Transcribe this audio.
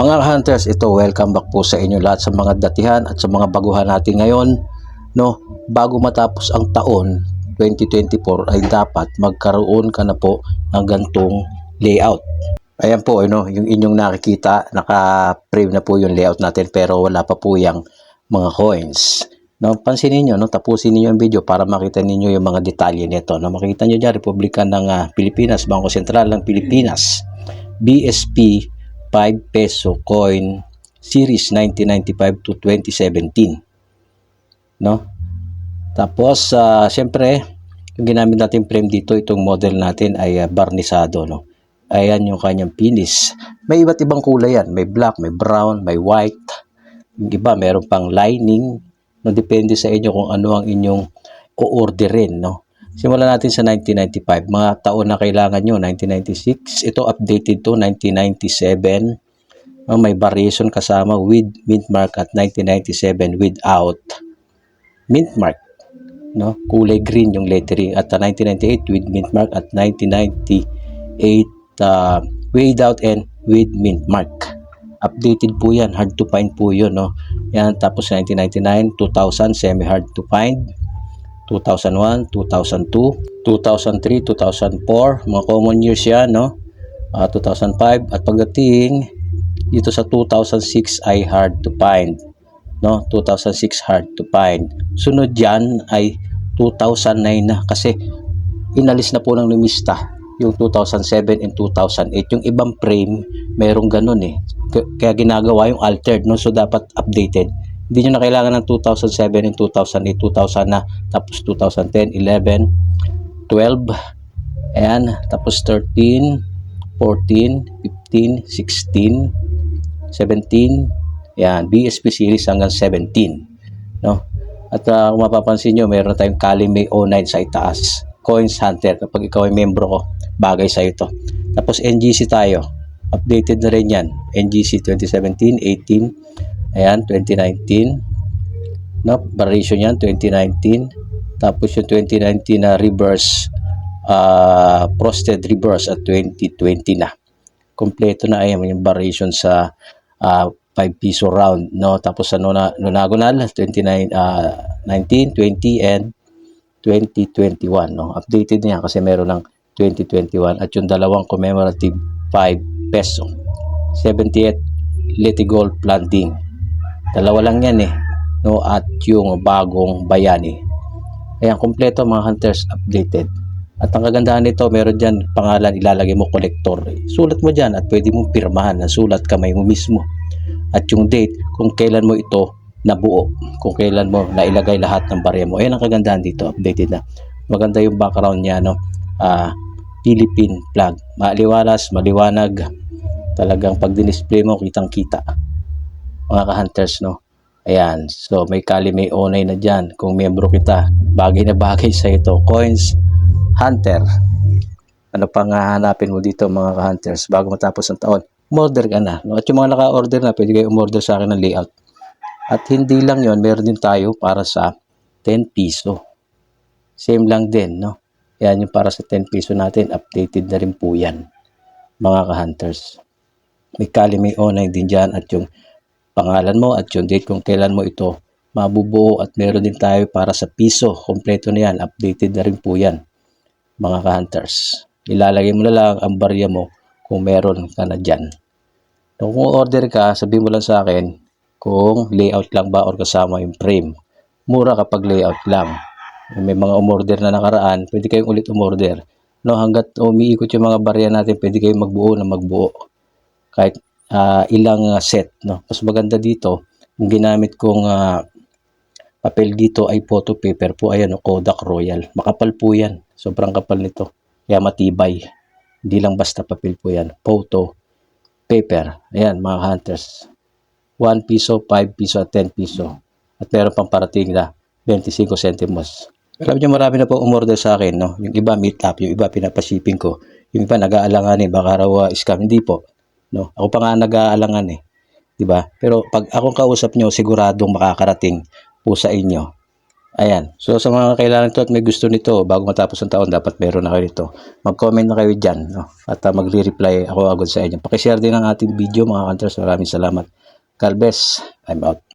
Mga hunters, ito welcome back po sa inyo lahat sa mga datihan at sa mga baguhan natin ngayon. No, bago matapos ang taon 2024 ay dapat magkaroon ka na po ng gantong layout. Ayan po, ano, yung inyong nakikita, naka-frame na po yung layout natin pero wala pa po yung mga coins. No, pansinin niyo, no, tapusin niyo ang video para makita ninyo yung mga detalye nito. No, makita niyo diyan Republika ng ah, Pilipinas, Bangko Sentral ng Pilipinas, BSP 5 peso coin series 1995 to 2017. No? Tapos uh, syempre, yung ginamit natin frame dito, itong model natin ay ah, barnisado, no. Ayan yung kanyang finish. May iba't ibang kulay yan. May black, may brown, may white. Yung iba, meron pang lining. No, depende sa inyo kung ano ang inyong o-orderin, no. Simulan natin sa 1995. Mga taon na kailangan nyo, 1996. Ito updated to 1997. No, may variation kasama with mint mark at 1997 without mint mark. No, kulay green yung lettering at uh, 1998 with mint mark at 1998 uh, without and with mint mark. Updated po yan, hard to find po yun, no. Yan, tapos 1999, 2000, semi hard to find. 2001, 2002, 2003, 2004, mga common years yan, no? Ah, 2005 at pagdating dito sa 2006 ay hard to find, no? 2006 hard to find. Sunod diyan ay 2009 na kasi inalis na po ng lumista yung 2007 and 2008. Yung ibang frame, merong ganun eh. Kaya ginagawa yung altered, no? So, dapat updated. Hindi nyo na kailangan ng 2007 and 2008, 2000 na, tapos 2010, 11, 12, ayan, tapos 13, 14, 15, 16, 17, ayan, BSP series hanggang 17, no? At uh, kung mapapansin nyo, meron tayong Kalime 09 sa itaas. Coins Hunter, kapag ikaw ay membro ko, bagay sa ito. Tapos NGC tayo, updated na rin yan. NGC 2017, 18, ayan, 2019, no? Variation yan, 2019. Tapos yung 2019 na reverse, uh, frosted reverse at 2020 na. Kompleto na ayan yung variation sa uh, 5 piso round, no? Tapos sa nuna, nonagonal, 29, uh, 19, 20, and 2021, no? Updated niya kasi meron ng 2021 at yung dalawang commemorative 5 peso 78 Gold planting dalawa lang yan eh. No at yung bagong bayani ayan kompleto mga hunters updated. At ang kagandahan nito meron dyan pangalan ilalagay mo collector. Sulat mo dyan at pwede mong pirmahan na sulat kamay mo mismo. At yung date kung kailan mo ito nabuo. Kung kailan mo nailagay lahat ng barya mo. Ayan ang kagandahan dito updated na. Maganda yung background niya no? Ah Philippine flag. Maliwalas, maliwanag. Talagang pag dinisplay mo, kitang-kita. Mga ka-hunters, no? Ayan. So, may kali may onay na dyan. Kung membro kita, bagay na bagay sa ito. Coins, hunter. Ano pang hahanapin mo dito, mga ka-hunters, bago matapos ang taon? Umorder ka na. No? At yung mga naka-order na, pwede kayo umorder sa akin ng layout. At hindi lang yon meron din tayo para sa 10 piso. Same lang din, no? Yan yung para sa 10 piso natin. Updated na rin po yan. Mga ka-hunters. May Kalime Onay din dyan at yung pangalan mo at yung date kung kailan mo ito mabubuo at meron din tayo para sa piso. Kompleto na yan. Updated na rin po yan. Mga ka-hunters. Ilalagay mo na lang ang barya mo kung meron ka na dyan. Kung order ka, sabihin mo lang sa akin kung layout lang ba or kasama yung frame. Mura kapag layout lang may mga umorder na nakaraan, pwede kayong ulit umorder. No, hanggat umiikot yung mga barya natin, pwede kayong magbuo na magbuo. Kahit uh, ilang uh, set, no. Mas maganda dito, yung ginamit kong uh, papel dito ay photo paper po, ayan, no, Kodak Royal. Makapal po yan. Sobrang kapal nito. Kaya matibay. Hindi lang basta papel po yan. Photo paper. Ayan, mga hunters. 1 piso, 5 piso, at 10 piso. At meron pang parating na 25 centimos. Alam niyo marami na po umorder sa akin, no? Yung iba meet up, yung iba pinapashipping ko. Yung iba nag-aalangan eh, baka raw uh, scam. Hindi po. No? Ako pa nga nag-aalangan eh. 'Di ba? Pero pag akong kausap niyo, siguradong makakarating po sa inyo Ayan. So sa mga kailangan to at may gusto nito bago matapos ang taon dapat meron na kayo nito. Mag-comment na kayo diyan no? at uh, magre-reply ako agad sa inyo. Paki-share din ang ating video mga kanters. Maraming salamat. Kalbes, I'm out.